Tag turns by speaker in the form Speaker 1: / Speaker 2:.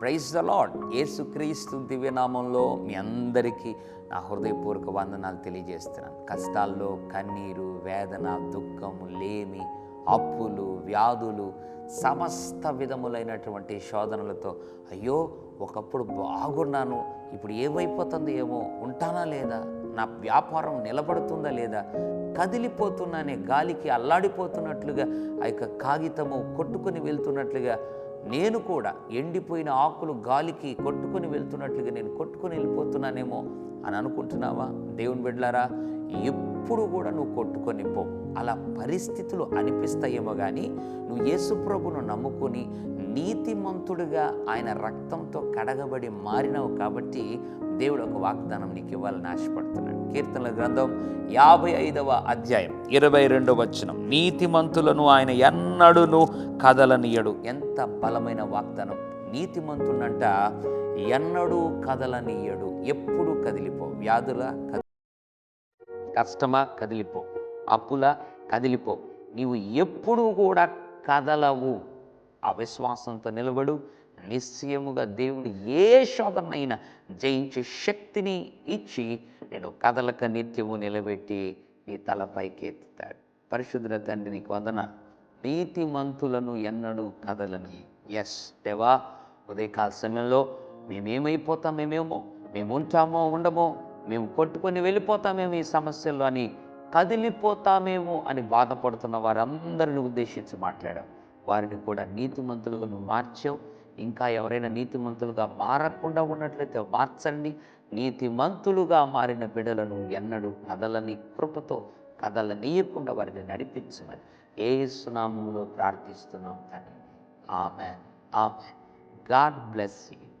Speaker 1: Praise the lord ఏసుక్రీస్తు దివ్యనామంలో మీ అందరికీ నా హృదయపూర్వక వందనాలు తెలియజేస్తున్నాను. కష్టాల్లో కన్నీరు వేదన దుఃఖము లేమి అప్పులు వ్యాధులు సమస్త విధములైనటువంటి శోధనలతో అయ్యో ఒకప్పుడు బాగున్నాను ఇప్పుడు ఏమైపోతుందో ఏమో ఉంటానా లేదా? నా వ్యాపారం నిలబడుతుందా లేదా? కదిలిపోతున్నానే గాలికి అల్లాడిపోతున్నట్లుగా ఆ యొక్క కాగితము కొట్టుకొని వెళ్తున్నట్లుగా నేను కూడా ఎండిపోయిన ఆకులు గాలికి కొట్టుకొని వెళ్తున్నట్లుగా నేను కొట్టుకొని వెళ్ళిపోతున్నానేమో అని అనుకుంటున్నావా? దేవుని బిడ్లారా ఎప్పుడు కూడా నువ్వు కొట్టుకొని పో. అలా పరిస్థితులు అనిపిస్తాయేమో కానీ నువ్వు యేసుప్రభును నమ్ముకొని నీతిమంతుడుగా ఆయన రక్తంతో కడగబడి మారినావు కాబట్టి దేవుడు ఒక వాగ్దానం నీకు ఇవ్వాలని ఆశపడుతున్నాడు. కీర్తనల గ్రంథం యాభై ఐదవ అధ్యాయం ఇరవై రెండవ వచనం. నీతిమంతులను ఆయన ఎన్నడును కదలనీయడు. ఎంత బలమైన వాగ్దానం. నీతిమంతుడంట ఎన్నడూ కదలనీయడు. ఎప్పుడు కదిలిపో. వ్యాధుల కది కష్టమా? కదిలిపో. అప్పుల? కదిలిపో. నీవు ఎప్పుడూ కూడా కదలవు. అవిశ్వాసంతో నిలబడు. నిశ్చయముగా దేవుడు ఏ శోధనైనా జయించే శక్తిని ఇచ్చి నేను కదలక నిత్యము నిలబెట్టి నీ తలపైకి ఎత్తుతాడు. పరిశుద్ధ తండ్రి నీకు వదన నీతిమంతులను ఎన్నడూ కదలని. ఎస్ దేవా ఉదయకాల సమయంలో మేమేమైపోతాం? మేమేమో? మేము ఉంటామో ఉండమో? మేము కొట్టుకొని వెళ్ళిపోతామేమో ఈ సమస్యల్లో అని కదిలిపోతామేమో అని బాధపడుతున్న వారందరిని ఉద్దేశించి మాట్లాడాం. వారిని కూడా నీతిమంతులుగా నువ్వు మార్చావు ఇంకా ఎవరైనా నీతిమంతులుగా మారకుండా ఉన్నట్లయితే మార్చండి. నీతిమంతులుగా మారిన బిడలను ఎన్నడూ కదలని కృపతో కదలనీయకుండా వారిని నడిపించమని ఏ సునామంలో ప్రార్థిస్తున్నాం తండ్రి. ఆమె ఆమె గాడ్ బ్లెస్ యూ.